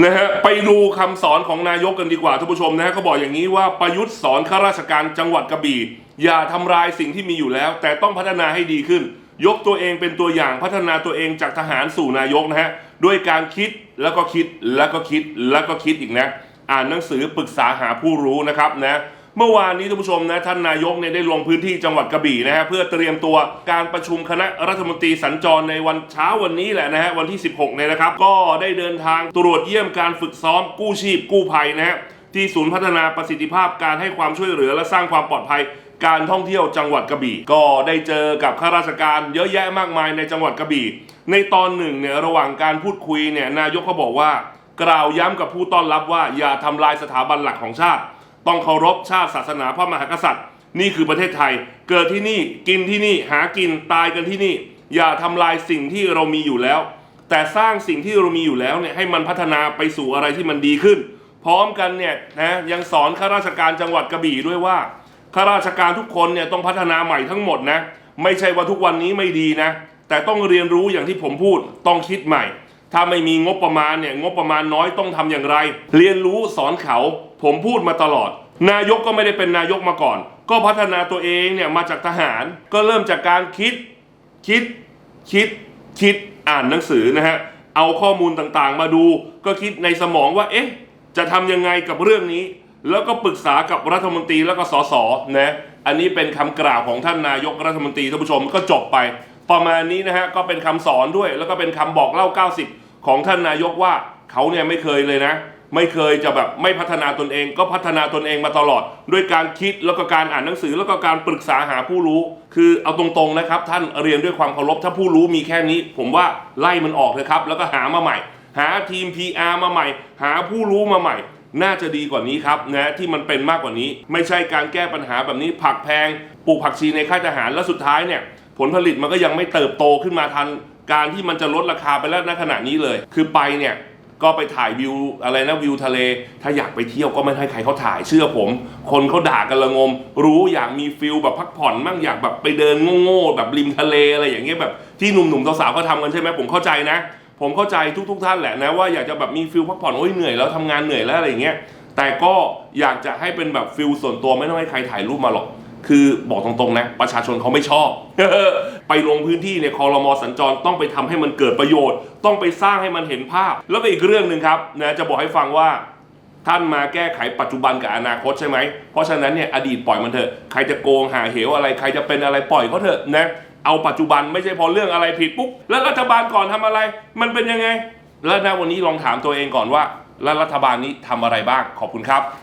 นะฮะไปดูคำสอนของนายกกันดีกว่าท่านผู้ชมนะฮะเขาบอกอย่างนี้ว่าประยุทธ์สอนข้าราชการจังหวัดกระบี่ อย่าทำลายสิ่งที่มีอยู่แล้ว แต่ต้องพัฒนาให้ดีขึ้น ยกตัวเองเป็นตัวอย่างพัฒนาตัวเองจากทหารสู่นายกนะฮะด้วยการคิดแล้วก็คิดแล้วก็คิดแล้วก็คิดอีกนะ อ่านหนังสือปรึกษาหาผู้รู้นะครับนะ เมื่อวานนี้ท่านผู้ชมนะท่านนายกเนี่ยได้ลงพื้นที่จังหวัดกระบี่นะฮะเพื่อเตรียมตัวการประชุมคณะรัฐมนตรีสัญจรในวันเช้าวันนี้แหละนะฮะวันที่ 16เนี่ยนะครับ ก็ได้เดินทางตรวจเยี่ยมการฝึกซ้อมกู้ชีพกู้ภัยนะฮะที่ศูนย์พัฒนาประสิทธิภาพการให้ความช่วยเหลือและสร้างความปลอดภัยการท่องเที่ยวจังหวัดกระบี่ ก็ได้เจอกับข้าราชการเยอะแยะมากมายในจังหวัดกระบี่ ในตอนหนึ่งเนี่ยระหว่างการพูดคุยเนี่ยนายกเขาบอกว่า กล่าวย้ำกับผู้ต้อนรับว่าอย่าทำลายสถาบันหลักของชาติ ต้องเคารพชาติศาสนาพระมหากษัตริย์ นี่คือประเทศไทย เกิดที่นี่กินที่นี่หากินตายกันที่นี่ อย่าทำลายสิ่งที่เรามีอยู่แล้ว แต่สร้างสิ่งที่เรามีอยู่แล้วเนี่ยให้มันพัฒนาไปสู่อะไรที่มันดีขึ้น พร้อมกันเนี่ยนะยังสอนข้าราชการจังหวัดกระบี่ด้วยว่าข้าราชการทุกคนเนี่ยต้องพัฒนาใหม่ทั้งหมดนะไม่ใช่ว่าทุกวันนี้ไม่ดีนะแต่ต้องเรียนรู้อย่างที่ผมพูดต้องคิดใหม่ ถ้าไม่มีงบประมาณเนี่ยงบประมาณน้อยต้องทำอย่างไร เรียนรู้สอนเขา ผมพูดมาตลอด นายกก็ไม่ได้เป็นนายกมาก่อน ก็พัฒนาตัวเองเนี่ยมาจากทหาร ก็เริ่มจากการคิด คิด คิด คิดอ่านหนังสือนะฮะเอาข้อมูลต่างๆ มาดู ก็คิดในสมองว่าเอ๊ะจะทำยังไงกับเรื่องนี้ แล้วก็ปรึกษากับรัฐมนตรีแล้วก็สสนะอันนี้เป็นคำกล่าวของท่านนายกรัฐมนตรีท่านผู้ชมก็จบไป ประมาณนี้นะฮะก็เป็นคำสอนด้วย แล้วก็เป็นคำบอกเล่า 90 ของท่านนายกว่าเขาเนี่ยไม่เคยเลยนะ ไม่เคยจะแบบไม่พัฒนาตนเอง ก็พัฒนาตนเองมาตลอด ด้วยการคิดแล้วก็การอ่านหนังสือแล้วก็การปรึกษาหาผู้รู้ คือเอาตรงๆนะครับ ท่านเรียนด้วยความเคารพถ้าผู้รู้มีแค่นี้ ผมว่าไล่มันออกเลยครับ แล้วก็หามาใหม่ หาทีม PR มาใหม่ หาผู้รู้มาใหม่น่าจะดีกว่านี้ครับนะที่มันเป็นมากกว่านี้ ไม่ใช่การแก้ปัญหาแบบนี้ผักแพงปลูกผักชีในค่ายทหารแล้วสุดท้ายเนี่ย ผลผลิตมันก็ยังไม่เติบโตขึ้นมาทัน การที่มันจะลดราคาไปแล้วณขณะนี้เลย คือไปเนี่ยก็ไปถ่ายวิวอะไรนะวิวทะเล ถ้าอยากไปเที่ยวก็ไม่ให้ใครเขาถ่ายเชื่อผม คนเขาด่ากันละงม รู้อยากมีฟิลแบบพักผ่อนมั่งอยากแบบไปเดินโง่ๆแบบริมทะเลอะไรอย่างเงี้ยแบบที่หนุ่มๆสาวๆเขาทำกันใช่ไหมผมเข้าใจนะ ผมเข้าใจทุก ๆ ท่านแหละนะว่าอยากจะแบบมีฟิลพักผ่อนโอ้ยเหนื่อยแล้วทำงานเหนื่อยแล้วอะไรอย่างเงี้ยแต่ก็อยากจะให้เป็นแบบฟิลส่วนตัวไม่ต้องให้ใครถ่ายรูปมาหรอกคือบอกตรงๆนะ ประชาชนเขาไม่ชอบ ไปลงพื้นที่เนี่ยคอรมอสัญจรต้องไปทำให้มันเกิดประโยชน์ ต้องไปสร้างให้มันเห็นภาพ แล้วก็อีกเรื่องหนึ่งครับนะจะบอกให้ฟังว่าท่านมาแก้ไขปัจจุบันกับอนาคตใช่ไหม เพราะฉะนั้นเนี่ยอดีตปล่อยมันเถอะ ใครจะโกงหาเหวอะไร ใครจะเป็นอะไรปล่อยเขาเถอะนะ เอาปัจจุบันไม่ใช่พอเรื่องอะไรผิดปุ๊บ แล้วรัฐบาลก่อนทำอะไร มันเป็นยังไง แล้วนะวันนี้ลองถามตัวเองก่อนว่า แล้วรัฐบาลนี้ทำอะไรบ้าง ขอบคุณครับ